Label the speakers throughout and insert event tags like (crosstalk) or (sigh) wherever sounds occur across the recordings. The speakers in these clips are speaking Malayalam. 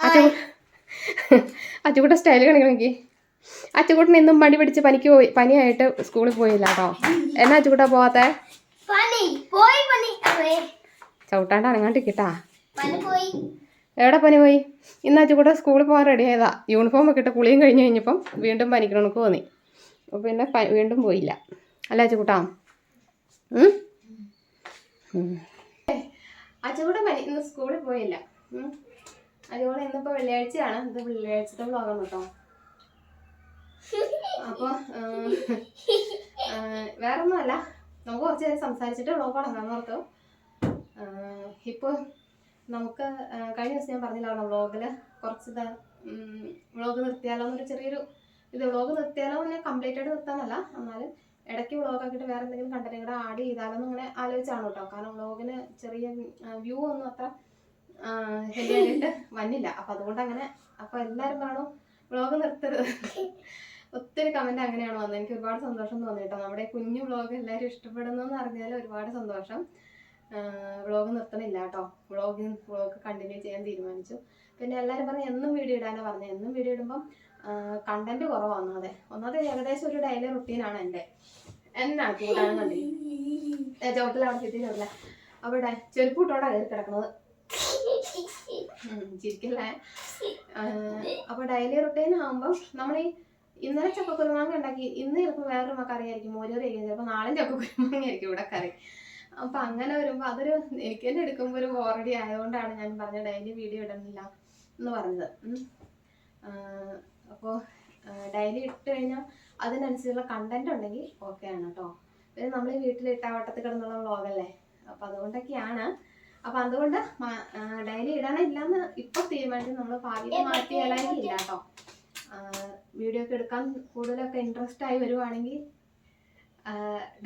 Speaker 1: (laughs) അച്ചുകൂട്ട സ്റ്റൈൽ കാണിക്കണമെങ്കിൽ അച്ചുകൂട്ടൻ ഇന്നും പണി പിടിച്ച് പനിക്ക് പോയി പനിയായിട്ട് സ്കൂളിൽ പോയില്ല കേട്ടോ എന്നാ അച്ചുകൂട്ടാ പോവാത്തെ? ചവിട്ടാണ്ട് അനങ്ങാണ്ടിരിക്കട്ടാ.
Speaker 2: പോയി.
Speaker 1: എവിടെ പനി പോയി? ഇന്ന് അച്ചുകൂട്ട സ്കൂളിൽ പോകാൻ റെഡി ആയതാ. യൂണിഫോം ഒക്കെ ഇട്ട് കുളിയും കഴിഞ്ഞ് കഴിഞ്ഞപ്പം വീണ്ടും പനിക്കണക്ക് തോന്നി അപ്പോൾ പിന്നെ വീണ്ടും പോയില്ല. അല്ല അച്ചുകൂട്ടാ? അച്ചുകൂട്ട പനി ഇന്ന് സ്കൂളിൽ പോയില്ല. അതുപോലെ ഇന്നിപ്പോൾ വെള്ളിയാഴ്ചയാണ്. ഇത് വെള്ളിയാഴ്ചത്തെ വ്ളോഗാണ് കേട്ടോ അപ്പോൾ വേറൊന്നുമല്ല. നമുക്ക് കുറച്ച് നേരം സംസാരിച്ചിട്ട് വ്ളോഗ് തുടങ്ങാമെന്ന് ഓർത്തു. ഇപ്പോൾ നമുക്ക് കഴിഞ്ഞ ദിവസം ഞാൻ പറഞ്ഞില്ലാണോ വ്ളോഗിൽ കുറച്ച് വ്ളോഗ് നിർത്തിയാലോ എന്നൊരു ചെറിയൊരു ഇത്. വ്ളോഗ് നിർത്തിയാലോ എന്ന് കംപ്ലീറ്റ് ആയിട്ട് നിർത്താനല്ല. എന്നാലും ഇടയ്ക്ക് വ്ളോഗ് ആക്കിയിട്ട് വേറെ എന്തെങ്കിലും കണ്ടന്റ് ആഡ് ചെയ്താലോ എന്ന് ഇങ്ങനെ ആലോചിച്ചാണ് കേട്ടോ കാരണം വ്ളോഗിന് ചെറിയ വ്യൂ ഒന്നും അത്ര ആയിട്ട് വന്നില്ല. അപ്പൊ അതുകൊണ്ട് അങ്ങനെ അപ്പൊ എല്ലാരും പറഞ്ഞു വ്ളോഗ് നിർത്തരുത്. ഒത്തിരി കമന്റ് അങ്ങനെയാണ് വന്നത്. എനിക്ക് ഒരുപാട് സന്തോഷം തോന്നി കേട്ടോ. നമ്മുടെ കുഞ്ഞു വ്ളോഗ് എല്ലാരും ഇഷ്ടപ്പെടുന്നു എന്ന് അറിഞ്ഞാൽ ഒരുപാട് സന്തോഷം. വ്ളോഗ് നിർത്തണില്ല കേട്ടോ. വ്ളോഗ് വ്ളോഗ് കണ്ടിന്യൂ ചെയ്യാൻ തീരുമാനിച്ചു. പിന്നെ എല്ലാരും പറഞ്ഞു എന്നും വീഡിയോ ഇടാനാണ് പറഞ്ഞത് എന്നും വീഡിയോ ഇടുമ്പം കണ്ടന്റ് കുറവാണ് അതെ. ഒന്നാമത് ഏകദേശം ഒരു ഡെയിലി റുട്ടീനാണ് എന്റെ. എന്നാണ് കൂട്ടാനും കണ്ടി ചോട്ടിൽ അവിടെ ചുറ്റി ചോട്ടില്ല അവിടെ ചെരുപ്പ് ഇട്ടോണ്ടാ കയറി കിടക്കുന്നത് ചിരിക്കല്ലേ? അപ്പോൾ ഡെയിലി റുട്ടീൻ ആകുമ്പം നമ്മൾ ഈ ഇന്നലെ ചക്കക്കുരുമാങ്ങ ഉണ്ടാക്കി ഇന്ന് ചിലപ്പോൾ വേറൊരു കറിയായിരിക്കും മോരൂറി ആയിരിക്കും ചിലപ്പോൾ നാളെ ചക്കക്കുരുമാങ്ങ ആയിരിക്കും ഇവിടെ കറി. അപ്പൊ അങ്ങനെ വരുമ്പോൾ അതൊരു എനിക്ക് തന്നെ എടുക്കുമ്പോൾ ഒരു ബോറടി ആയതുകൊണ്ടാണ് ഞാൻ പറഞ്ഞ ഡെയിലി വീഡിയോ ഇടുന്നില്ല എന്ന് പറഞ്ഞത്. അപ്പോൾ ഡെയിലി ഇട്ട് കഴിഞ്ഞാൽ അതിനനുസരിച്ചുള്ള കണ്ടന്റ് ഉണ്ടെങ്കിൽ ഓക്കെ ആണ് കേട്ടോ പിന്നെ നമ്മൾ വീട്ടിൽ ഇട്ടാവട്ടത്തിൽ കിടന്നുള്ള വ്ളോഗല്ലേ അപ്പോൾ അതുകൊണ്ടൊക്കെയാണ് അപ്പം അതുകൊണ്ട് ഡെയിലി ഇടണില്ലെന്ന് ഇപ്പൊ തീരുമാനിച്ചു. നമ്മൾ ഭാവിയിൽ മാറ്റിയാലായിരിക്കും ഇല്ല കേട്ടോ വീഡിയോ ഒക്കെ എടുക്കാൻ കൂടുതലൊക്കെ ഇൻട്രസ്റ്റ് ആയി വരുവാണെങ്കിൽ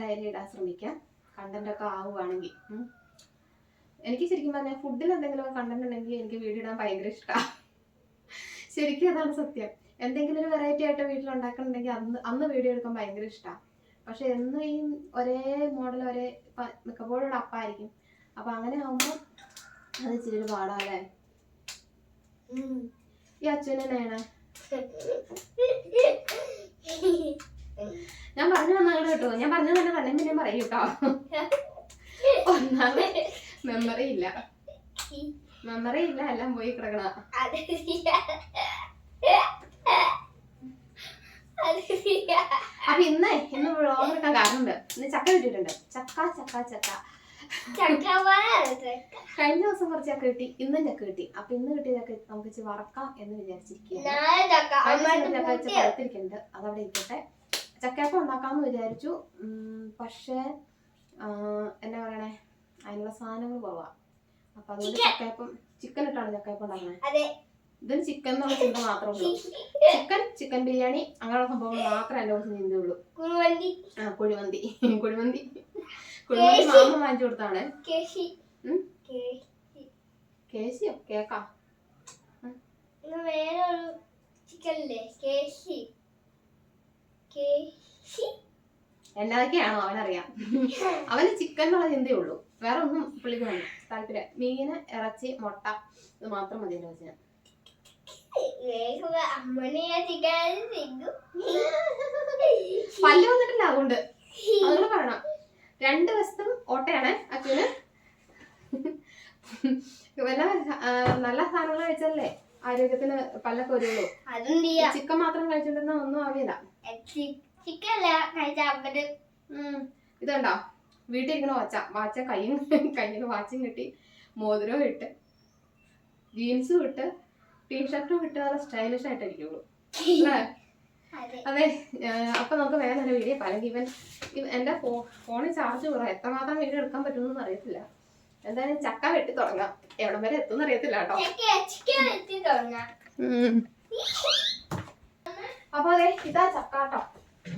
Speaker 1: ഡയറി ഇടാൻ ശ്രമിക്കാം. കണ്ടന്റ് ഒക്കെ ആവുകയാണെങ്കിൽ എനിക്ക് ശരിക്കും പറഞ്ഞാൽ ഫുഡിൽ എന്തെങ്കിലും കണ്ടന്റ് ഉണ്ടെങ്കിൽ എനിക്ക് വീഡിയോ ഇടാൻ ഭയങ്കര ഇഷ്ടമാണ് ശരിക്കും അതാണ് സത്യം. എന്തെങ്കിലും ഒരു വെറൈറ്റി ആയിട്ട് വീട്ടിൽ ഉണ്ടാക്കുന്നുണ്ടെങ്കിൽ അന്ന് അന്ന് വീഡിയോ എടുക്കാൻ ഭയങ്കര ഇഷ്ടമാണ് പക്ഷെ എന്നും ഈ ഒരേ മോഡൽ ഒരേ മിക്കപ്പോഴുള്ള അപ്പായിരിക്കും. അപ്പൊ അങ്ങനെ ആവുമ്പോ അത് ഇച്ചിരി ഒരു പാടാല്ലേ? ഈ അച്ഛനെയാണ് ഞാൻ പറഞ്ഞു വന്നാൽ കേട്ടോ. ഞാൻ പറഞ്ഞു തന്നെ തന്നെ പിന്നെ പറയും കേട്ടോ. ഒന്നാമത് മെമ്മറി ഇല്ല. മെമ്മറി ഇല്ല എല്ലാം പോയി കിടക്കണ. അപ്പൊ ഇന്ന് ഇന്ന് വ്ളോഗ് എടുക്കാൻ കാരണമുണ്ട്. ഇന്ന് ചക്ക കിട്ടിയിട്ടുണ്ട്. ചക്ക ചക്ക ചക്ക. കഴിഞ്ഞ ദിവസം കുറച്ച് ചക്ക കിട്ടി ഇന്നും ചക്ക കിട്ടി. അപ്പൊ ഇന്ന് കിട്ടിയ ചക്ക നമുക്ക് ഇച്ചിരി വറക്കാം എന്ന് വിചാരിച്ചിരിക്കുന്നുണ്ട് അതവിടെ ഇരിക്കട്ടെ. ചക്കയപ്പം ഉണ്ടാക്കാമെന്ന് വിചാരിച്ചു. പക്ഷേ എന്നാ പറയണേ? അതിനുള്ള സാധനങ്ങൾ കുറവാ. അപ്പൊ അതുകൊണ്ട് ചക്കയപ്പം ചിക്കൻ ഇട്ടാണ് ചക്കയപ്പം ഉണ്ടാക്കണേ
Speaker 2: അതെ.
Speaker 1: ഇതിന് ചിക്കൻ എന്നുള്ള ചിന്ത മാത്രമേ ഉള്ളൂ. ചിക്കൻ ചിക്കൻ ബിരിയാണി അങ്ങനെയുള്ള സംഭവങ്ങൾ മാത്രമേ എന്റെ കുറച്ച് ചിന്തയുള്ളൂ ആ കുഴിമന്തി. കുഴിമന്തി. കുഴിമന്തി മാമ വാങ്ങിച്ചു കൊടുത്താണ്.
Speaker 2: കേശി.
Speaker 1: ഉം?
Speaker 2: കേശി.
Speaker 1: കേസിയോ കേക്കാ.
Speaker 2: കേശി. കേശി?
Speaker 1: എന്നതൊക്കെയാണോ അവനറിയാം. അവന് ചിക്കൻ എന്നുള്ള ചിന്തയുള്ളൂ വേറെ ഒന്നും പുള്ളിക്ക് വേണ്ട. താല്പര്യം. മീന് ഇറച്ചി മുട്ട ഇത് മാത്രം മതി എന്റെ കൊച്ചിന്
Speaker 2: വേഗം അമ്മനെ ചിക്കൻ തിന്നു
Speaker 1: പല്ല് വന്നിട്ടില്ല അതുകൊണ്ട്. അതുകൊണ്ട് പറയണം. രണ്ട് വശത്തും ഓട്ടയാണ്. അച്ഛന്. വല്ല നല്ല സാധനങ്ങൾ കഴിച്ചല്ലേ ആരോഗ്യത്തിന് പല്ലൊക്കെ വരുള്ളൂ ചിക്കൻ മാത്രം കഴിച്ചിട്ടുണ്ടെന്നാ ഒന്നും ആവില്ല. ഇതുണ്ടോ? വീട്ടിൽ ഇരിക്കണ വാച്ച വാച്ച കയ്യും കയ്യിൽ വാച്ചും കിട്ടി. മോതിരവും ഇട്ട്. ജീൻസും ഇട്ട്. ടീഷർട്ടും ഇട്ട് നല്ല സ്റ്റൈലിഷ് ആയിട്ടിരിക്കുള്ളൂ (laughs) അല്ലേ?
Speaker 2: അതെ.
Speaker 1: അപ്പൊ നമുക്ക് വേറെ നല്ല വീഡിയോ അല്ലെങ്കിൽ ഇവൻ ഇവ- എന്റെ ഫോണിൽ ചാർജ് കുറവാ. എത്രമാത്രം വീഡിയോ എടുക്കാൻ പറ്റുമെന്ന് അറിയത്തില്ല. എന്തായാലും ചക്ക വെട്ടി തുടങ്ങാം. എവിടം വരെ എത്തും അറിയത്തില്ല കേട്ടോ. അപ്പൊ അതെ ഇതാ ചക്ക കേട്ടോ.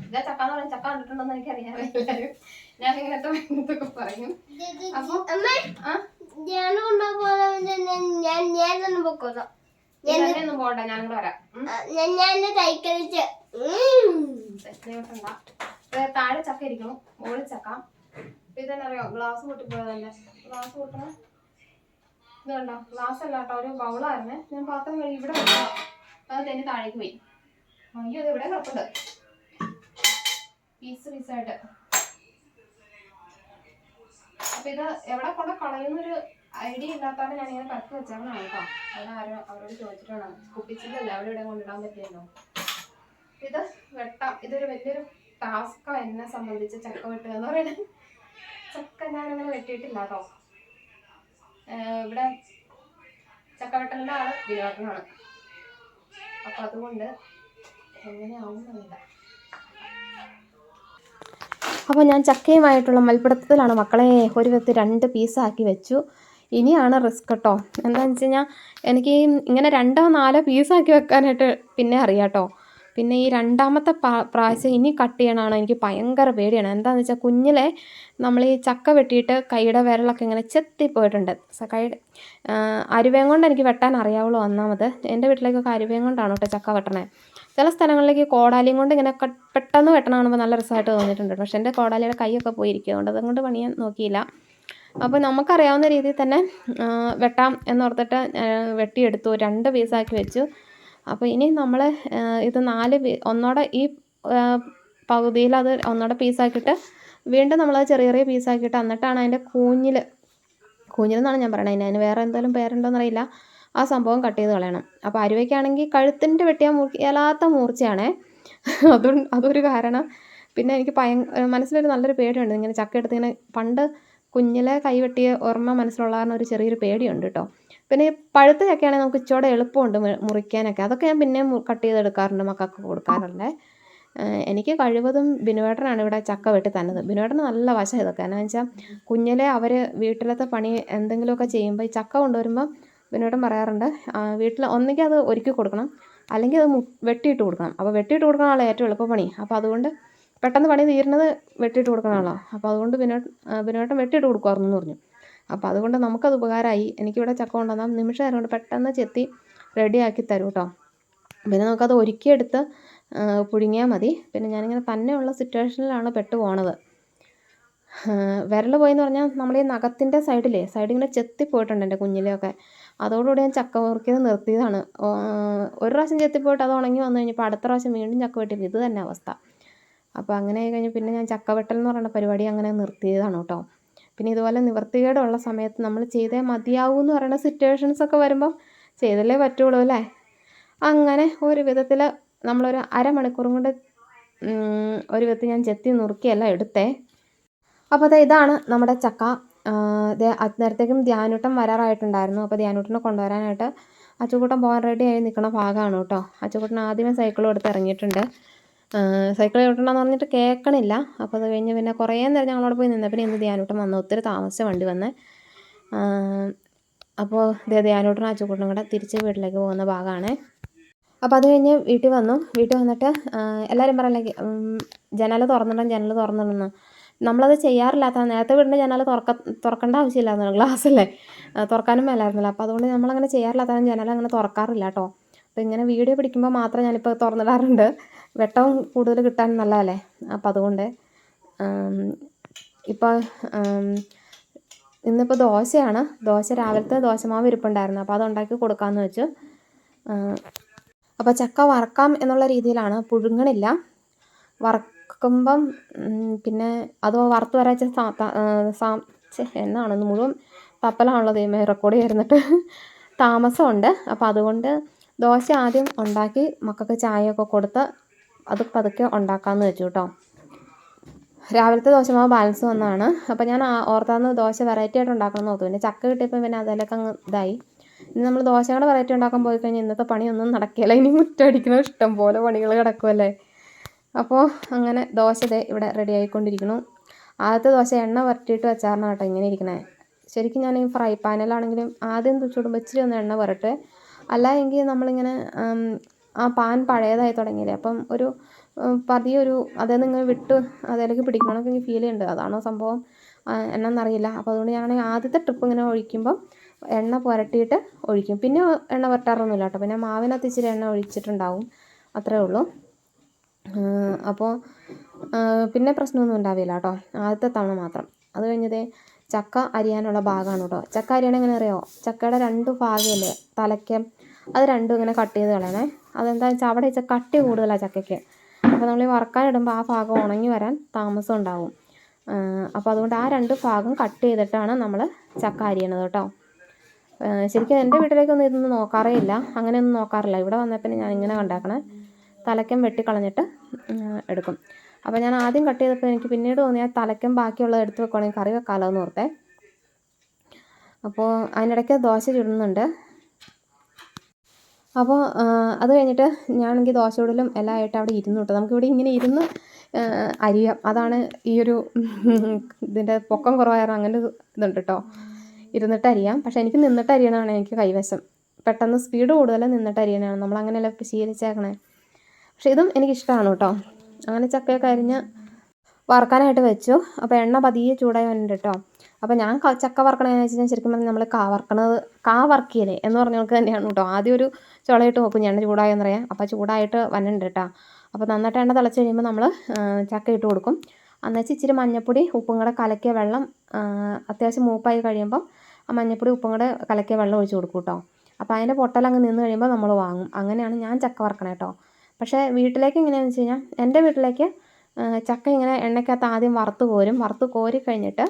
Speaker 1: ഇതാ ചക്ക എന്ന് പറഞ്ഞാൽ ചക്ക കണ്ടിട്ടുണ്ടെന്ന് എനിക്കറിയാം എല്ലാവരും ഞാൻ ഇങ്ങനത്തെ ഇതൊക്കെ പറയും അപ്പൊ
Speaker 2: ഞാൻ ഞാൻ
Speaker 1: ഇതൊന്നും പോകണ്ട ഞാനും കൂടെ വരാം.
Speaker 2: ഞാൻ തൈക്കളിച്ച്
Speaker 1: താഴെ ചക്ക ഇരിക്കണം മുകളിൽ ചക്ക. ഇതെന്നറിയോ? ഗ്ലാസ് പൊട്ടിപ്പോയതല്ലേ? ഗ്ലാസ് പൊട്ടണം? ഇത് കണ്ടോ? ഗ്ലാസ് അല്ല കേട്ടോ ഒരു ബൗളായിരുന്നേ. ഞാൻ പാത്രം ഇവിടെ. അത് തന്നെ താഴേക്ക് പോയി. അയ്യോ അത് ഇവിടെ കിടപ്പുണ്ട്. പീസ് പീസായിട്ട് അപ്പൊ ഇത് എവിടെ കൊണ്ട് കളയുന്നൊരു ഐഡിയ ഞാൻ ഇങ്ങനെ കറക്കി വെച്ചാണ് കേട്ടോ. അത് ആരോ അവരോട് ചോദിച്ചിട്ടാണ്. കുപ്പിച്ചിട്ടല്ല അവിടെ ഇവിടെ കൊണ്ടിടാൻ പറ്റിയല്ലോ ഇത് വെട്ടാം. ഇതൊരു വലിയൊരു ടാസ്കാ എന്നെ സംബന്ധിച്ച് ചക്ക വെട്ടുക എന്ന് പറയുന്നത്. ചക്ക ഞാനങ്ങനെ വെട്ടിയിട്ടില്ല കേട്ടോ. ഇവിടെ ചക്ക വെട്ടലിന്റെ ആൾ വിനോദനാണ് അപ്പൊ അതുകൊണ്ട് എങ്ങനെയാവുന്നില്ല അപ്പോൾ ഞാൻ ചക്കയുമായിട്ടുള്ള മൽപ്പിടുത്തത്തിലാണ് മക്കളെ ഒരു വിധത്തിൽ രണ്ട് പീസാക്കി വെച്ചു. ഇനിയാണ് റിസ്ക് കേട്ടോ എന്താണെന്ന് വെച്ച് കഴിഞ്ഞാൽ എനിക്ക് ഇങ്ങനെ രണ്ടോ നാലോ പീസാക്കി വെക്കാനായിട്ട് പിന്നെ അറിയാട്ടോ. പിന്നെ ഈ രണ്ടാമത്തെ പ്രാ- പ്രാവശ്യം ഇനി കട്ട് ചെയ്യണമാണ് എനിക്ക് ഭയങ്കര പേടിയാണ്. എന്താണെന്ന് വെച്ചാൽ കുഞ്ഞിലെ നമ്മൾ ഈ ചക്ക വെട്ടിയിട്ട് കൈയുടെ വിരലൊക്കെ ഇങ്ങനെ ചെത്തിപ്പോയിട്ടുണ്ട്. സ- കൈ അരുവേം കൊണ്ട് എനിക്ക് വെട്ടാൻ അറിയാവുള്ളൂ ഒന്നാമത്. എന്റെ വീട്ടിലേക്കൊക്കെ അരുവേം കൊണ്ടാണ് കേട്ടോ ചക്ക വെട്ടണേ. ചില സ്ഥലങ്ങളിലേക്ക് കോടാലിയും കൊണ്ട് ഇങ്ങനെ പെട്ടെന്ന് വെട്ടണ നല്ല രസമായിട്ട് തോന്നിയിട്ടുണ്ട്. പക്ഷേ എന്റെ കോടാലിയുടെ കൈയൊക്കെ പോയിരിക്കുന്നുണ്ട് അതുകൊണ്ട് പണിയാൻ നോക്കിയില്ല. അപ്പോൾ നമുക്കറിയാവുന്ന രീതിയിൽ തന്നെ വെട്ടാം എന്നോർത്തിട്ട് വെട്ടിയെടുത്തു രണ്ട് പീസാക്കി വെച്ചു. അപ്പോൾ ഇനി നമ്മൾ ഇത് നാല് ഒന്നോടെ ഈ പകുതിയിൽ അത് ഒന്നോടെ പീസാക്കിയിട്ട് വീണ്ടും നമ്മളത് ചെറിയ ചെറിയ പീസാക്കിയിട്ട് എന്നിട്ടാണ് അതിന്റെ കൂഞ്ഞിൽ കൂഞ്ഞിലെന്നാണ് ഞാൻ പറയണത് അതിന് വേറെ എന്തെങ്കിലും പേരുണ്ടോയെന്ന് അറിയില്ല ആ സംഭവം കട്ട് ചെയ്ത് കളയണം. അപ്പോൾ അരുവയ്ക്കാണെങ്കിൽ കഴുത്തിന്റെ വെട്ടിയാൽ മുറിക്കാത്ത മൂർച്ചയാണേ. അതും അതൊരു കാരണം. പിന്നെ എനിക്ക് ഭയ മനസ്സിലൊരു നല്ലൊരു പേടിയുണ്ട്. ഇങ്ങനെ ചക്ക എടുത്ത് ഇങ്ങനെ പണ്ട് കുഞ്ഞിലെ കൈവെട്ടിയ ഓർമ്മ മനസ്സിലുള്ള കാരണം ഒരു ചെറിയൊരു പേടിയുണ്ട് കേട്ടോ പിന്നെ പഴുത്ത ചക്കയാണെങ്കിൽ നമുക്ക് ഇച്ചിരി എളുപ്പമുണ്ട് മുറിക്കാനൊക്കെ. അതൊക്കെ ഞാൻ പിന്നെയും കട്ട് ചെയ്തെടുക്കാറുണ്ട് മക്കൾക്ക് കൊടുക്കാറുണ്ട്. എനിക്ക് കഴിവതും ബിനുവേട്ടനാണ് ഇവിടെ ചക്ക വെട്ടി തന്നത്. ബിനുവേട്ടന് നല്ല വശം ഇതൊക്കെ. എന്നാന്ന് വെച്ചാൽ കുഞ്ഞിലെ അവർ വീട്ടിലത്തെ പണി എന്തെങ്കിലുമൊക്കെ ചെയ്യുമ്പോൾ ഈ ചക്ക കൊണ്ടുവരുമ്പോൾ ബിനുവേട്ടൻ പറയാറുണ്ട് വീട്ടിൽ ഒന്നുകിൽ അത് ഒരുക്കി കൊടുക്കണം. അല്ലെങ്കിൽ അത് വെട്ടിയിട്ട് കൊടുക്കണം. അപ്പോൾ വെട്ടിയിട്ട് കൊടുക്കണമല്ലോ ഏറ്റവും എളുപ്പപ്പണി അപ്പോൾ അതുകൊണ്ട് പെട്ടെന്ന് പണി തീരുന്നത് വെട്ടിയിട്ട് കൊടുക്കണമല്ലോ അപ്പോൾ അതുകൊണ്ട് ബിനോ ബിനോട്ടം വെട്ടിയിട്ട് കൊടുക്കുമായിരുന്നു പറഞ്ഞു. അപ്പോൾ അതുകൊണ്ട് നമുക്കത് ഉപകാരമായി. എനിക്കിവിടെ ചക്ക കൊണ്ടുവന്നാൽ നിമിഷം നേരം കൊണ്ട് പെട്ടെന്ന് ചെത്തി റെഡിയാക്കി തരും കേട്ടോ പിന്നെ നമുക്കത് ഒരുക്കിയെടുത്ത് പുഴുങ്ങിയാൽ മതി. പിന്നെ ഞാനിങ്ങനെ തന്നെയുള്ള സിറ്റുവേഷനിലാണ് പെട്ടു പോണത്. വിരൽ പോയെന്ന് പറഞ്ഞാൽ നമ്മുടെ ഈ നഖത്തിന്റെ സൈഡിലേ സൈഡിൽ ഇങ്ങനെ ചെത്തിപ്പോയിട്ടുണ്ട് എന്റെ കുഞ്ഞിലെയൊക്കെ. അതോടുകൂടി ഞാൻ ചക്ക മുറുക്കിയത് നിർത്തിയതാണ്. ഒരു പ്രാവശ്യം ചെത്തിപ്പോയിട്ട് അത് ഉണങ്ങി വന്നു കഴിഞ്ഞപ്പോൾ അടുത്ത പ്രാവശ്യം വീണ്ടും ചക്ക വെട്ടിയപ്പോൾ ഇത് തന്നെ അവസ്ഥ. അപ്പോൾ അങ്ങനെ ആയി കഴിഞ്ഞ് പിന്നെ ഞാൻ ചക്കവെട്ടൽ എന്ന് പറയുന്ന പരിപാടി അങ്ങനെ നിർത്തിയതാണ് കേട്ടോ. പിന്നെ ഇതുപോലെ നിവൃത്തികേടുള്ള സമയത്ത് നമ്മൾ ചെയ്തേ മതിയാവൂ എന്ന് പറയുന്ന സിറ്റുവേഷൻസ് ഒക്കെ വരുമ്പം ചെയ്തല്ലേ പറ്റുള്ളൂ അല്ലേ? അങ്ങനെ ഒരു വിധത്തിൽ നമ്മളൊരു അരമണിക്കൂറും കൊണ്ട് ഒരു വിധത്തിൽ ഞാൻ ചെത്തി നുറുക്കിയല്ല എടുത്തേ. അപ്പോൾ അതെ ഇതാണ് നമ്മുടെ ചക്ക. അന്നേരത്തേക്കും ധ്യാനൂട്ടം വരാറായിട്ടുണ്ടായിരുന്നു. അപ്പോൾ ധ്യാനൂട്ടനെ കൊണ്ടുവരാനായിട്ട് അച്ചുകൂട്ടം പോകാൻ റെഡി ആയി നിൽക്കുന്ന ഭാഗമാണ് കേട്ടോ. അച്ചുകൂട്ടൻ ആദ്യമേ സൈക്കിൾ എടുത്ത് ഇറങ്ങിയിട്ടുണ്ട്. സൈക്കിൾ ചവിട്ടണമെന്ന് പറഞ്ഞിട്ട് കേൾക്കണില്ല. അപ്പോൾ അത് കഴിഞ്ഞ് പിന്നെ കുറേ നേരം ഞങ്ങളോട് പോയി നിന്നപ്പോൾ ഇന്ന് ധ്യാനോട്ടം വന്നു. ഒത്തിരി താമസിച്ച വണ്ടി വന്ന്. അപ്പോൾ ഇതേ ധ്യാനൂട്ടനും അച്ചുകൂട്ടനും കൂടെ തിരിച്ച് വീട്ടിലേക്ക് പോകുന്ന ഭാഗമാണ്. അപ്പോൾ അത് കഴിഞ്ഞ് വീട്ടിൽ വന്നു. വീട്ടിൽ വന്നിട്ട് എല്ലാവരും പറയല്ലേ ഉം, ജനൽ തുറന്നിടണം ജനൽ തുറന്നിടണം. നമ്മളത് ചെയ്യാറില്ലാത്ത നേരത്തെ വീടിന്റെ ജനൽ തുറക്ക തുറക്കേണ്ട ആവശ്യമില്ലായിരുന്നു ഗ്ലാസ് അല്ലേ തുറക്കാനും മേലായിരുന്നല്ലോ. അപ്പോൾ അതുകൊണ്ട് നമ്മളങ്ങനെ ചെയ്യാറില്ലാത്ത ജനൽ അങ്ങനെ തുറക്കാറില്ല കേട്ടോ. അപ്പോൾ ഇങ്ങനെ വീഡിയോ പിടിക്കുമ്പോൾ മാത്രം ഞാനിപ്പോൾ തുറന്നിടാറുണ്ട്. വെട്ടവും കൂടുതൽ കിട്ടാൻ നല്ലതല്ലേ? അപ്പോൾ അതുകൊണ്ട് ഇപ്പോൾ ഇന്നിപ്പോൾ ദോശയാണ്. ദോശ രാവിലത്തെ ദോശമാവ് ഇരിപ്പുണ്ടായിരുന്നു. അപ്പോൾ അത് ഉണ്ടാക്കി കൊടുക്കാമെന്ന് വെച്ചു അപ്പോൾ ചക്ക വറക്കാം എന്നുള്ള രീതിയിലാണ്. പുഴുങ്ങണില്ല. വറക്കുമ്പം പിന്നെ അത് വറുത്ത് വരാച്ച എന്നാണെന്ന് മുഴുവൻ തപ്പലാണല്ലോ ദൈവമേ റെക്കോർഡ് ചെയ്തിരുന്നിട്ട്. താമസമുണ്ട്. അപ്പോൾ അതുകൊണ്ട് ദോശ ആദ്യം ഉണ്ടാക്കി മക്കൾക്ക് ചായയൊക്കെ കൊടുത്ത് അത് പതുക്കെ ഉണ്ടാക്കാമെന്ന് വെച്ചു കേട്ടോ രാവിലത്തെ ദോശമാവ് ബാലൻസ് വന്നാണ്. അപ്പോൾ ഞാൻ ഓർത്താന്ന് ദോശ വെറൈറ്റി ആയിട്ട് ഉണ്ടാക്കണം ഓർത്തു. പിന്നെ ചക്ക കിട്ടിയപ്പോൾ പിന്നെ അതിലൊക്കെ അങ്ങ് ഇതായി. ഇനി നമ്മൾ ദോശയുടെ വെറൈറ്റി ഉണ്ടാക്കാൻ പോയി കഴിഞ്ഞാൽ ഇന്നത്തെ പണിയൊന്നും നടക്കില്ല ഇനി മുറ്റടിക്കണം ഇഷ്ടം പോലെ പണികൾ കിടക്കുമല്ലേ അപ്പോൾ അങ്ങനെ ദോശ ദേ ഇവിടെ റെഡി ആയിക്കൊണ്ടിരിക്കുന്നു. ആദ്യത്തെ ദോശ എണ്ണ വരട്ടിയിട്ട് വെച്ചാറണം കേട്ടോ ഇങ്ങനെ ഇരിക്കണേ. ശരിക്കും ഞാൻ ഈ ഫ്രൈ പാനിലാണെങ്കിലും ആദ്യം ചുടുമ്പോൾ ഇച്ചിരി ഒന്ന് എണ്ണ വരട്ടെ. അല്ല എങ്കിൽ നമ്മളിങ്ങനെ ആ പാൻ പഴയതായി തുടങ്ങിയില്ലേ? അപ്പം ഒരു പതിയെ ഒരു അതേ നിങ്ങൾ വിട്ട് അതിലേക്ക് പിടിക്കണമെന്നൊക്കെ എനിക്ക് ഫീൽ ചെയ്യുന്നുണ്ട്. അതാണോ സംഭവം? എന്നറിയില്ല അപ്പോൾ അതുകൊണ്ട് ഞാനാണെങ്കിൽ ആദ്യത്തെ ട്രിപ്പ് ഇങ്ങനെ ഒഴിക്കുമ്പം എണ്ണ പുരട്ടിയിട്ട് ഒഴിക്കും. പിന്നെ എണ്ണ പുരട്ടാറൊന്നുമില്ല കേട്ടോ. പിന്നെ മാവിനകത്ത് ഇച്ചിരി എണ്ണ ഒഴിച്ചിട്ടുണ്ടാവും. അത്രേ ഉള്ളൂ. അപ്പോൾ പിന്നെ പ്രശ്നമൊന്നും ഉണ്ടാവില്ല കേട്ടോ. ആദ്യത്തെ തവണ മാത്രം. അത് കഴിഞ്ഞതേ ചക്ക അരിയാനുള്ള ഭാഗമാണ് കേട്ടോ. ചക്ക അരിയാണെങ്ങനെ എങ്ങനെ അറിയോ ചക്കയുടെ രണ്ട് ഭാഗമല്ലേ തലയ്ക്ക് അത് രണ്ടും ഇങ്ങനെ കട്ട് ചെയ്ത് കളയണേ. അതെന്താ വെച്ചാൽ അവിടെ വെച്ചാൽ കട്ടി കൂടുതലാണ് ചക്കയ്ക്ക്. അപ്പോൾ നമ്മൾ ഈ വറക്കാനിടുമ്പോൾ ആ ഭാഗം ഉണങ്ങി വരാൻ താമസം ഉണ്ടാവും. അപ്പോൾ അതുകൊണ്ട് ആ രണ്ട് ഭാഗം കട്ട് ചെയ്തിട്ടാണ് നമ്മൾ ചക്ക അരിയണത് കേട്ടോ. ശരിക്കും എന്റെ വീട്ടിലേക്കൊന്നും ഇതൊന്നും നോക്കാറേ ഇല്ല. അങ്ങനെയൊന്നും നോക്കാറില്ല. ഇവിടെ വന്നപ്പോൾ ഞാൻ ഇങ്ങനെ ഉണ്ടാക്കണേ. തലക്കം വെട്ടിക്കളഞ്ഞിട്ട് എടുക്കും. അപ്പോൾ ഞാൻ ആദ്യം കട്ട് ചെയ്തപ്പോൾ എനിക്ക് പിന്നീട് തോന്നിയ തലക്കം ബാക്കിയുള്ളത് എടുത്ത് വെക്കുകയാണെങ്കിൽ കറി വെക്കാമല്ലോ എന്ന് ഓർത്തേ. അപ്പോൾ അതിനിടയ്ക്ക് ദോശ ചുടുന്നുണ്ട്. അപ്പോൾ അത് കഴിഞ്ഞിട്ട് ഞാനെങ്കിൽ ദോശ ചുടലും എല്ലാം ആയിട്ട് അവിടെ ഇരുന്നു കേട്ടോ നമുക്കിവിടെ ഇങ്ങനെ ഇരുന്ന് അരിയാം. അതാണ് ഈ ഒരു ഇതിന്റെ പൊക്കം കുറവായിരുന്നു. അങ്ങനെ ഇതുണ്ട് കേട്ടോ ഇരുന്നിട്ട് അരിയാം. പക്ഷേ എനിക്ക് നിന്നിട്ട് അരിയണമാണ് എനിക്ക് കൈവശം. പെട്ടെന്ന് സ്പീഡ് കൂടുതൽ നിന്നിട്ട് അരിയണമാണ് നമ്മൾ അങ്ങനെയല്ല ശീലിച്ചേക്കണേ. പക്ഷേ ഇതും എനിക്കിഷ്ടമാണ് കേട്ടോ അങ്ങനെ ചക്കയൊക്കെ അരിഞ്ഞ് വറുക്കാനായിട്ട് വെച്ചു. അപ്പോൾ എണ്ണ പതിയെ ചൂടായി വന്നിട്ട് കേട്ടോ അപ്പോൾ ഞാൻ ചക്ക വറക്കണമെന്ന് എന്ന് വെച്ചാൽ ശരിക്കും പറഞ്ഞാൽ നമ്മൾ കാ വറക്കണത് കാ വറക്കിയല്ലേ എന്ന് പറഞ്ഞ കണക്ക് തന്നെയാണ് കേട്ടോ ആദ്യം ഒരു ചുളയിട്ട് നോക്കും ഞാൻ ചൂടായെന്ന് പറയാം. അപ്പോൾ ചൂടായിട്ട് വന്നിട്ടുണ്ട് കേട്ടോ അപ്പോൾ നന്നായിട്ട് എണ്ണ തിളച്ച് കഴിയുമ്പോൾ നമ്മൾ ചക്ക ഇട്ട് കൊടുക്കും. അന്നേച്ച് ഇച്ചിരി മഞ്ഞപ്പൊടി ഉപ്പും കൂടെ കലക്കിയ വെള്ളം അത്യാവശ്യം മൂപ്പായി കഴിയുമ്പം ആ മഞ്ഞപ്പൊടി ഉപ്പും കൂടെ കലക്കിയ വെള്ളം ഒഴിച്ച് കൊടുക്കും കേട്ടോ അപ്പോൾ അതിന്റെ പൊട്ടലങ്ങ് നിന്ന് കഴിയുമ്പോൾ നമ്മൾ വാങ്ങും. അങ്ങനെയാണ് ഞാൻ ചക്ക വറക്കണേ കേട്ടോ പക്ഷേ വീട്ടിലേക്ക് എങ്ങനെയാണെന്ന് വെച്ച് കഴിഞ്ഞാൽ എന്റെ വീട്ടിലേക്ക് ചക്ക ഇങ്ങനെ എണ്ണയ്ക്കകത്ത് ആദ്യം വറുത്ത് കോരും. വറുത്ത് കോരി കഴിഞ്ഞിട്ട്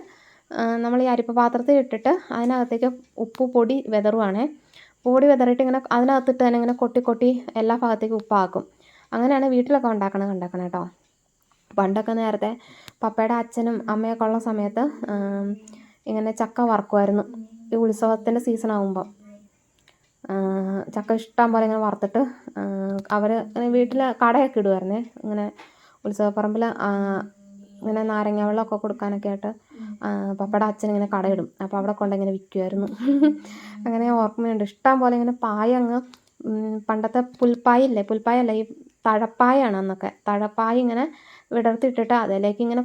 Speaker 1: നമ്മൾ ഈ അരിപ്പ പാത്രത്തിൽ ഇട്ടിട്ട് അതിനകത്തേക്ക് ഉപ്പ് പൊടി വിതറുവാണേ. പൊടി വിതറിയിട്ട് ഇങ്ങനെ അതിനകത്തിട്ട് തന്നെ ഇങ്ങനെ കൊട്ടി കൊട്ടി എല്ലാ ഭാഗത്തേക്കും ഉപ്പാക്കും. അങ്ങനെയാണ് വീട്ടിലൊക്കെ ഉണ്ടാക്കണത് ഉണ്ടാക്കണേ കേട്ടോ. പണ്ടൊക്കെ നേരത്തെ പപ്പയുടെ അച്ഛനും അമ്മയൊക്കെ ഉള്ള സമയത്ത് ഇങ്ങനെ ചക്ക വറക്കുമായിരുന്നു ഈ ഉത്സവത്തിന്റെ സീസൺ ആകുമ്പോൾ ചക്ക ഇഷ്ടം പോലെ ഇങ്ങനെ വറുത്തിട്ട് അവർ ഇങ്ങനെ വീട്ടിൽ കടയൊക്കെ ഇടുമായിരുന്നേ ഇങ്ങനെ ഉത്സവപ്പറമ്പിൽ ഇങ്ങനെ നാരങ്ങ വെള്ളമൊക്കെ കൊടുക്കാനൊക്കെ ആയിട്ട് പപ്പയുടെ അച്ഛൻ ഇങ്ങനെ കടയിടും. അപ്പോൾ അവിടെ കൊണ്ട് ഇങ്ങനെ വിൽക്കുമായിരുന്നു അങ്ങനെ ഓർമ്മയുണ്ട്. ഇഷ്ടം പോലെ ഇങ്ങനെ പായ അങ്ങ് പണ്ടത്തെ പുൽപ്പായ ഇല്ലേ? പുൽപ്പായ അല്ല? ഈ തഴപ്പായാണ് അന്നൊക്കെ. തഴപ്പായ ഇങ്ങനെ വിടർത്തിട്ടിട്ട് അതിലേക്ക് ഇങ്ങനെ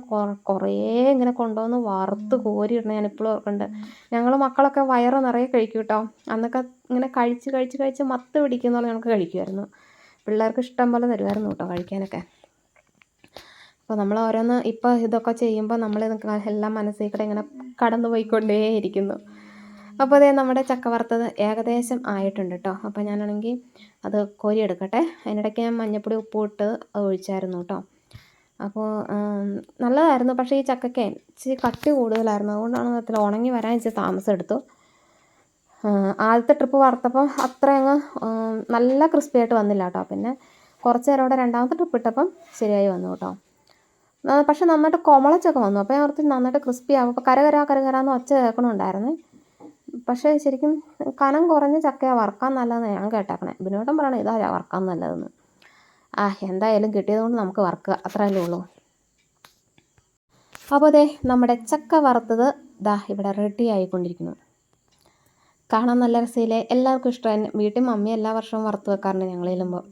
Speaker 1: കുറേ ഇങ്ങനെ കൊണ്ടുവന്ന് വറുത്ത് കോരിയിടണം ഞാൻ ഇപ്പോഴും ഓർക്കുന്നുണ്ട്. ഞങ്ങൾ മക്കളൊക്കെ വയറ് നിറയെ കഴിക്കും കേട്ടോ അന്നൊക്കെ ഇങ്ങനെ കഴിച്ച് കഴിച്ച് കഴിച്ച് മത്ത് പിടിക്കുന്ന പോലെ ഞങ്ങൾക്ക് കഴിക്കുമായിരുന്നു പിള്ളേർക്ക് ഇഷ്ടം പോലെ തരുമായിരുന്നു കേട്ടോ കഴിക്കാനൊക്കെ. അപ്പോൾ നമ്മൾ ഓരോന്ന് ഇപ്പോൾ ഇതൊക്കെ ചെയ്യുമ്പോൾ നമ്മൾ എല്ലാം മനസ്സിൽ കൂടെ ഇങ്ങനെ കടന്നു പോയിക്കൊണ്ടേയിരിക്കുന്നു അപ്പോൾ അതേ നമ്മുടെ ചക്ക വറുത്തത് ഏകദേശം ആയിട്ടുണ്ട് കേട്ടോ അപ്പോൾ ഞാനാണെങ്കിൽ അത് കോരി എടുക്കട്ടെ അതിനിടയ്ക്ക് ഞാൻ മഞ്ഞപ്പൊടി ഉപ്പിട്ട് ഒഴിച്ചായിരുന്നു കേട്ടോ അപ്പോൾ നല്ലതായിരുന്നു. പക്ഷേ ഈ ചക്കയ്ക്ക് ഇച്ചിരി കട്ടി കൂടുതലായിരുന്നു. അതുകൊണ്ടാണ് അതിൽ ഉണങ്ങി വരാൻ ഇച്ചിരി താമസം എടുത്തു. ആദ്യത്തെ ട്രിപ്പ് വറുത്തപ്പം അത്ര അങ്ങ് നല്ല ക്രിസ്പി ആയിട്ട് വന്നില്ല കേട്ടോ പിന്നെ കുറച്ച് നേരം രണ്ടാമത്തെ ട്രിപ്പ് ഇട്ടപ്പം ശരിയായി വന്നു കേട്ടോ പക്ഷെ നന്നായിട്ട് കൊമളച്ചൊക്കെ വന്നു. അപ്പോൾ ഞാൻ ഓർത്ത് നന്നായിട്ട് ക്രിസ്പി ആവും. അപ്പോൾ കരകര കരകരാന്ന് ഒച്ച കേൾക്കണുണ്ടായിരുന്നേ. പക്ഷേ ശരിക്കും കനം കുറഞ്ഞ ചക്കയാണ് വറുക്കാൻ നല്ലതെന്ന് ഞാൻ കേട്ടേക്കണേ. ബിനോട്ടം പറയണേ ഇതാ വറുക്കാൻ നല്ലതെന്ന്. ആ എന്തായാലും കിട്ടിയതുകൊണ്ട് നമുക്ക് വറുക്കുക. അത്രയല്ലേ ഉള്ളൂ. അപ്പോൾ അതെ നമ്മുടെ ചക്ക വറുത്തത് ദാ ഇവിടെ റെഡി ആയിക്കൊണ്ടിരിക്കുന്നു. കാണാൻ നല്ല രസയിലെ എല്ലാവർക്കും ഇഷ്ടമാണ് വീട്ടിൽ മമ്മി എല്ലാ വർഷവും വറുത്ത് വെക്കാറുണ്ട് ഞങ്ങൾ ചെല്ലുമ്പോൾ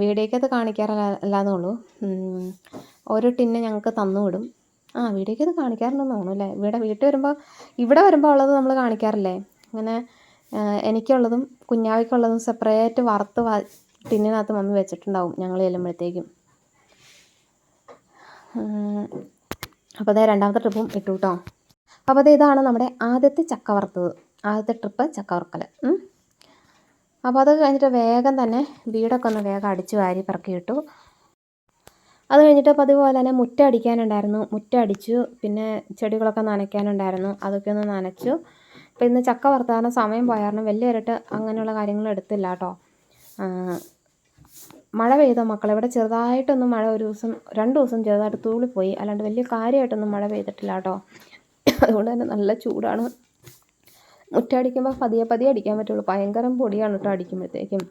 Speaker 1: വീഡിയോക്കകത്ത് കാണിക്കാറില്ല അല്ലാന്നേ ഉള്ളൂ. ഓരോ ടിന്ന് ഞങ്ങൾക്ക് തന്നു വിടും. ആ വീഡിയോക്കകത്ത് കാണിക്കാറുണ്ടെന്ന് തോന്നുന്നു അല്ലേ? ഇവിടെ വീട്ടിൽ വരുമ്പോൾ ഇവിടെ വരുമ്പോൾ ഉള്ളത് നമ്മൾ കാണിക്കാറില്ലേ? അങ്ങനെ എനിക്കുള്ളതും കുഞ്ഞാവിക്കുള്ളതും സെപ്പറേറ്റ് വറുത്ത് ടിന്നിനകത്ത് മമ്മി വെച്ചിട്ടുണ്ടാവും ഞങ്ങൾ ചെല്ലുമ്പോഴത്തേക്കും. അപ്പോൾ അതേ രണ്ടാമത്തെ ട്രിപ്പും ഇട്ടു കേട്ടോ അപ്പോൾ അതേ ഇതാണ് നമ്മുടെ ആദ്യത്തെ ചക്ക വറുത്തത്. ആദ്യത്തെ ട്രിപ്പ് ചക്ക വറുക്കൽ അപ്പോൾ അത് കഴിഞ്ഞിട്ട് വേഗം തന്നെ വീടൊക്കെ ഒന്ന് വേഗം അടിച്ചു വാരി പറക്കി ഇട്ടു. അത് കഴിഞ്ഞിട്ട് പതിവ് പോലെ തന്നെ മുറ്റം അടിക്കാനുണ്ടായിരുന്നു. മുറ്റം അടിച്ചു. പിന്നെ ചെടികളൊക്കെ നനയ്ക്കാനുണ്ടായിരുന്നു. അതൊക്കെ ഒന്ന് നനച്ചു. അപ്പോൾ ഇന്ന് ചക്ക വർത്താനം സമയം പോയാറിന് വലിയ ഇരട്ട് അങ്ങനെയുള്ള കാര്യങ്ങൾ എടുത്തില്ല കേട്ടോ. മഴ പെയ്ത മക്കളെ ഇവിടെ ചെറുതായിട്ടൊന്നും മഴ ഒരു ദിവസം രണ്ട് ദിവസം ചെറുതായിട്ട് തൂളിപ്പോയി അല്ലാണ്ട് വലിയ കാര്യമായിട്ടൊന്നും മഴ പെയ്തിട്ടില്ല കേട്ടോ. അതുകൊണ്ട് തന്നെ നല്ല ചൂടാണ്. മുറ്റടിക്കുമ്പോൾ പതിയെ പതിയെ അടിക്കാൻ പറ്റുള്ളൂ. ഭയങ്കരം പൊടിയാണ് കേട്ടോ അടിക്കുമ്പോഴത്തേക്കും.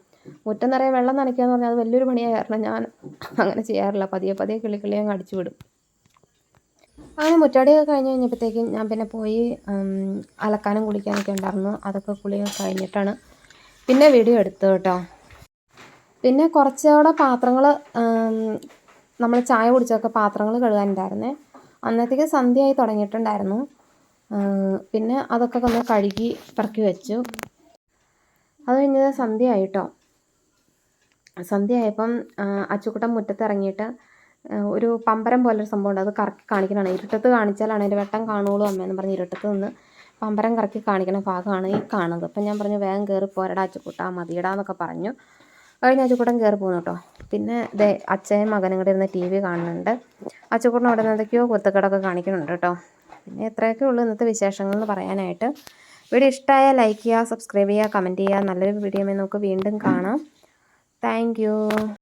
Speaker 1: മുറ്റം നിറയെ വെള്ളം നനയ്ക്കുക എന്ന് പറഞ്ഞാൽ അത് വലിയൊരു പണിയായ കാരണം ഞാൻ അങ്ങനെ ചെയ്യാറില്ല. പതിയെ പതിയെ കിളി കിളി അങ്ങ് അടിച്ചു വിടും. അങ്ങനെ മുറ്റാടിയൊക്കെ കഴിഞ്ഞ് കഴിഞ്ഞപ്പോഴത്തേക്കും ഞാൻ പിന്നെ പോയി അലക്കാനും കുളിക്കാനൊക്കെ ഉണ്ടായിരുന്നു. അതൊക്കെ കുളിയൊക്കെ കഴിഞ്ഞിട്ടാണ് പിന്നെ വീഡിയോ എടുത്തു കേട്ടോ. പിന്നെ കുറച്ചുകൂടെ പാത്രങ്ങൾ നമ്മൾ ചായ കുടിച്ചൊക്കെ പാത്രങ്ങൾ കഴുകാനുണ്ടായിരുന്നേ. അന്നത്തേക്ക് സന്ധ്യയായി തുടങ്ങിയിട്ടുണ്ടായിരുന്നു. പിന്നെ അതൊക്കെ ഒന്ന് കഴുകി പെറുക്കി വെച്ചു. അത് കഴിഞ്ഞത് സന്ധ്യ അച്ചുക്കൂട്ടം ആയപ്പം അച്ചുക്കുട്ടൻ മുറ്റത്ത് ഇറങ്ങിയിട്ട് ഒരു പമ്പരം പോലൊരു സംഭവം ഉണ്ട് അത് കറക്കി കാണിക്കണതാണ്. ഇരുട്ടത്ത് കാണിച്ചാലാണ് അതിന്റെ വെട്ടം കാണുള്ളൂ അമ്മയെന്ന് പറഞ്ഞ് ഇരുട്ടത്ത് നിന്ന് പമ്പരം കറക്കി കാണിക്കണ ഭാഗമാണ് ഈ കാണുന്നത്. അപ്പം ഞാൻ പറഞ്ഞു വേഗം കയറി പോരടാ അച്ചുക്കുട്ടാ മതിയടാന്നൊക്കെ പറഞ്ഞു. കഴിഞ്ഞ അച്ചുക്കുട്ടൻ കയറി പോകുന്നു കേട്ടോ പിന്നെ ദേ അച്ഛയും മകനും കൂടെ ഇരുന്ന് ടി വി കാണുന്നുണ്ട്. അച്ചുക്കുട്ടൻ അവിടെ നിന്ന് എന്തൊക്കെയോ കുത്തക്കടൊക്കെ കാണിക്കുന്നുണ്ട് കേട്ടോ പിന്നെ ഇത്രയൊക്കെ ഉള്ളൂ ഇന്നത്തെ വിശേഷങ്ങൾ എന്ന് പറയാനായിട്ട്. വീഡിയോ ഇഷ്ടമായാൽ ലൈക്ക് ചെയ്യുക സബ്സ്ക്രൈബ് ചെയ്യുക കമന്റ് ചെയ്യുക. നല്ലൊരു വീഡിയോ നമുക്ക് വീണ്ടും കാണാം. താങ്ക്